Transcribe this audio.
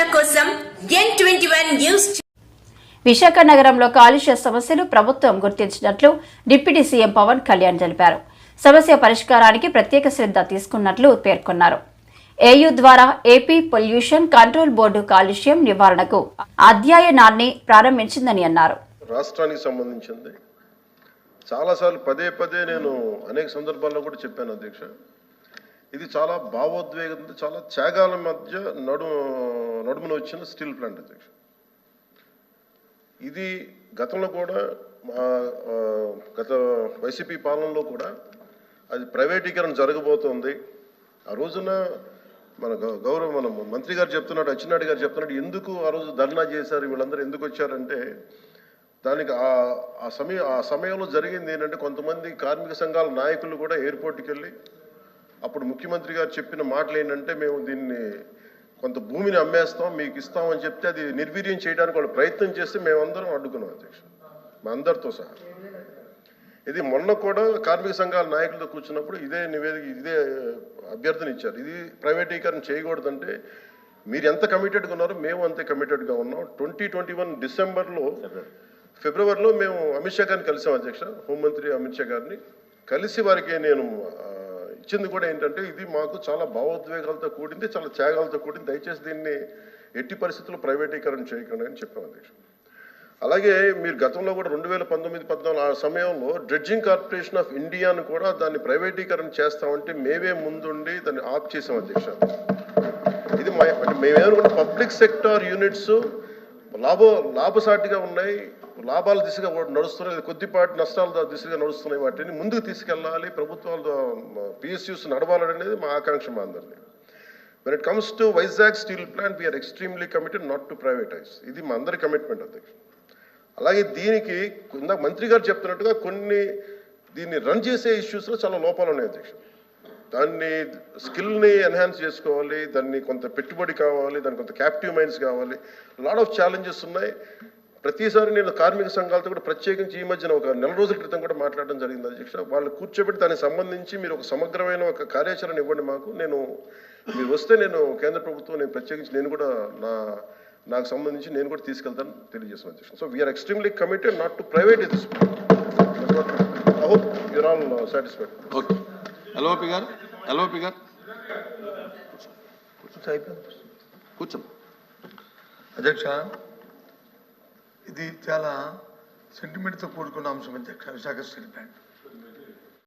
వార్తల కోసం ఎన్ న్యూస్ విశాఖ నగరంలో కాలుష్య సమస్యను ప్రభుత్వం గుర్తించినట్లు డిప్యూటీ సీఎం పవన్ కళ్యాణ్ తెలిపారు. సమస్య పరిష్కారానికి ప్రత్యేక శ్రద్ధ తీసుకున్నట్లు పేర్కొన్నారు. ఏయు ద్వారా ఏపీ పొల్యూషన్ కంట్రోల్ బోర్డు కాలుష్యం నివారణకు అధ్యయనాన్ని ప్రారంభించిందని అన్నారు. రాష్ట్రానికి సంబంధించింది. చాలాసార్లు పదే పదే నేను అనేక సందర్భాల్లో కూడా చెప్పాను అధ్యక్ష. ఇది చాలా భావోద్వేగంతో చాలా త్యాగాల మధ్య నడు నడుమున వచ్చిన స్టీల్ ప్లాంట్ అధ్యక్ష. ఇది గతంలో కూడా మా, గత వైసీపీ పాలనలో కూడా అది ప్రైవేటీకరణ జరగబోతోంది. ఆ రోజున మన గౌరవ మన మంత్రి గారు చెప్తున్నాడు అచ్చెన్నాయుడు గారు చెప్తున్నాడు ఎందుకు ఆ రోజు ధర్నా చేశారు వీళ్ళందరూ ఎందుకు వచ్చారంటే దానికి ఆ ఆ సమయం ఆ సమయంలో జరిగింది ఏంటంటే కొంతమంది కార్మిక సంఘాల నాయకులు కూడా ఎయిర్పోర్ట్కి వెళ్ళి అప్పుడు ముఖ్యమంత్రి గారు చెప్పిన మాటలు ఏంటంటే మేము దీన్ని కొంత భూమిని అమ్మేస్తాం మీకు ఇస్తామని చెప్తే అది నిర్వీర్యం చేయడానికి వాళ్ళు ప్రయత్నం చేస్తే మేమందరం అడ్డుకున్నాం అధ్యక్ష మా అందరితో సహా. ఇది మొన్న కూడా కార్మిక సంఘాల నాయకులతో కూర్చున్నప్పుడు ఇదే నివేదిక ఇదే అభ్యర్థన ఇచ్చారు. ఇది ప్రైవేటీకరణ చేయకూడదంటే మీరు ఎంత కమిటెడ్గా ఉన్నారో మేము అంతే కమిటెడ్గా ఉన్నాం. ట్వంటీ ట్వంటీ వన్ డిసెంబర్లో ఫిబ్రవరిలో మేము అమిత్ షా గారిని కలిసాం అధ్యక్ష హోంమంత్రి అమిత్ షా గారిని. కలిసి వారికి నేను ఇచ్చింది కూడా ఏంటంటే ఇది మాకు చాలా భావోద్వేగాలతో కూడింది చాలా త్యాగాలతో కూడింది. దయచేసి దీన్ని ఎట్టి పరిస్థితుల్లో ప్రైవేటీకరణ చేయకండి అని చెప్పాం అధ్యక్ష అలాగే మీరు గతంలో కూడా రెండు వేల పంతొమ్మిది పద్నాలుగు ఆ సమయంలో డ్రెడ్జింగ్ కార్పొరేషన్ ఆఫ్ ఇండియాను కూడా దాన్ని ప్రైవేటీకరణ చేస్తామంటే మేమే ముందుండి దాన్ని ఆప్ చేసాం అధ్యక్ష ఇది మా అంటే మేమేమనుకుంటే పబ్లిక్ సెక్టార్ యూనిట్స్ లాభ లాభసాటిగా ఉన్నాయి లాభాల దిశగా నడుస్తున్నాయి కొద్దిపాటి నష్టాల దిశగా నడుస్తున్నాయి. వాటిని ముందుకు తీసుకెళ్ళాలి. ప్రభుత్వాలు పిఎస్యూస్ నడవాలనేది మా ఆకాంక్ష మా అందరిది. When it comes to Vizag steel plant we're extremely committed not to privatize ఇది మా అందరి కమిట్మెంట్ అధ్యక్ష అలాగే దీనికి ఇందాక మంత్రి గారు చెప్తున్నట్టుగా కొన్ని దీన్ని రన్ చేసే ఇష్యూస్లో చాలా లోపాలు ఉన్నాయి అధ్యక్ష దాన్ని స్కిల్ని ఎన్హాన్స్ చేసుకోవాలి దాన్ని కొంత పెట్టుబడి కావాలి దానికి కొంత క్యాప్టివ్ మైండ్స్ కావాలి. లాడ్ ఆఫ్ ఛాలెంజెస్ ఉన్నాయి. ప్రతిసారి నేను కార్మిక సంఘాలతో కూడా ప్రత్యేకించి ఈ మధ్యన ఒక నెల రోజుల క్రితం కూడా మాట్లాడడం జరిగింది అధ్యక్ష. వాళ్ళు కూర్చోబెట్టి దానికి సంబంధించి మీరు ఒక సమగ్రమైన ఒక కార్యాచరణ ఇవ్వండి మాకు. నేను మీరు వస్తే నేను కేంద్ర ప్రభుత్వం నేను ప్రత్యేకించి నేను కూడా నా నాకు సంబంధించి నేను కూడా తీసుకెళ్తాను తెలియజేస్తాను అధ్యక్ష. So we're extremely committed not to private this I hope you're all satisfied okay L O P గారు? ఎల్ఓపి గారు? కూర్చోండి అధ్యక్ష ఇది చాలా సెంటిమెంట్తో కూడుకున్న అంశం అధ్యక్ష విశాఖ స్టీల్ ప్లాంట్.